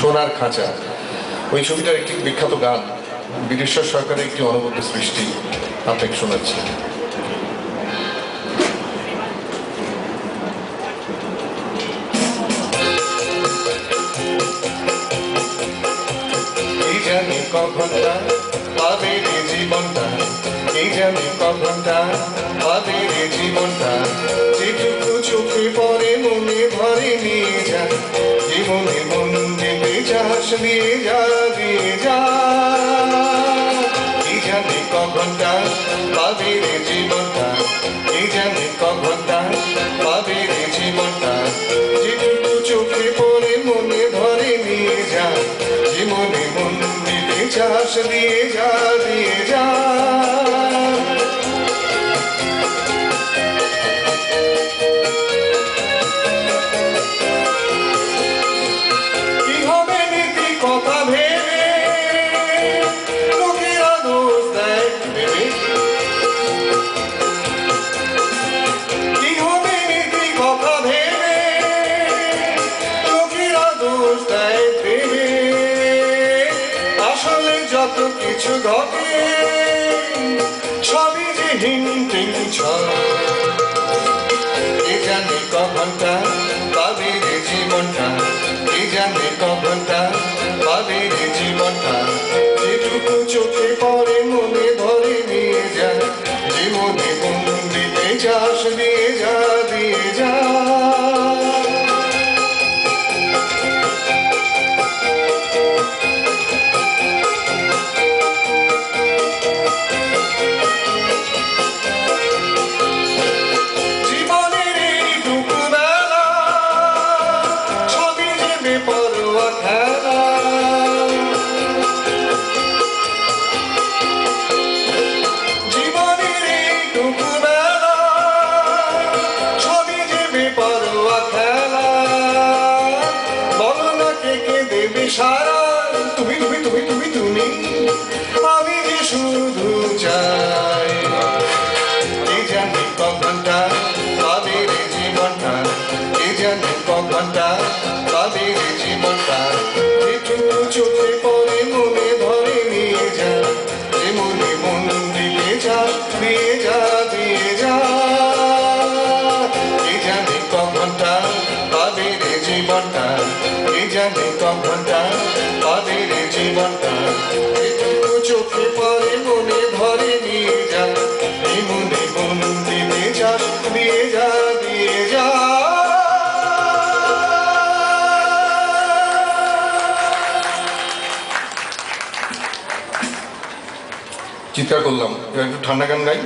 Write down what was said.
সোনার খাঁচা। ওই ছবিটার একটি বিখ্যাত গান বিদেশ্বর সরকারের একটি অনবদ্য সৃষ্টি আপনাকে শোনাচ্ছি। জানি জীবনটা। চোখে পরে মনে ভরে নিয়ে যা জীবনে মন দিয়ে যা। এই জানি কখনটা পাবে রে জীবনটা এই জানি কখনটা পাবে রে জীবনটা। যেটুকু চোখে পরে মনে ধরে নিয়ে যা, জীবনে মন দিতে চাষ দিয়ে যা। আসলে যত কিছু ঘটে, সবই যে হিন্টিং এ জানি কখনটা পাবে জীবনটা? এ জানি কখনটা জীবনটা? যেটুকু চোখে মনে ধরে নিয়ে যা জীবনে সারা, তুমি তুমি তুমি তুমি তুমি। আমি যে শুধু চাই এই জানি কখনটা পাবে রে জীবনটা এই জানি কখনটা পাবে রে জীবনটা। চোখে পড়ে মনে ধরে নিয়ে যা দিয়ে যা দিয়ে যা চিৎকার করলাম একটু ঠান্ডা গান গাই।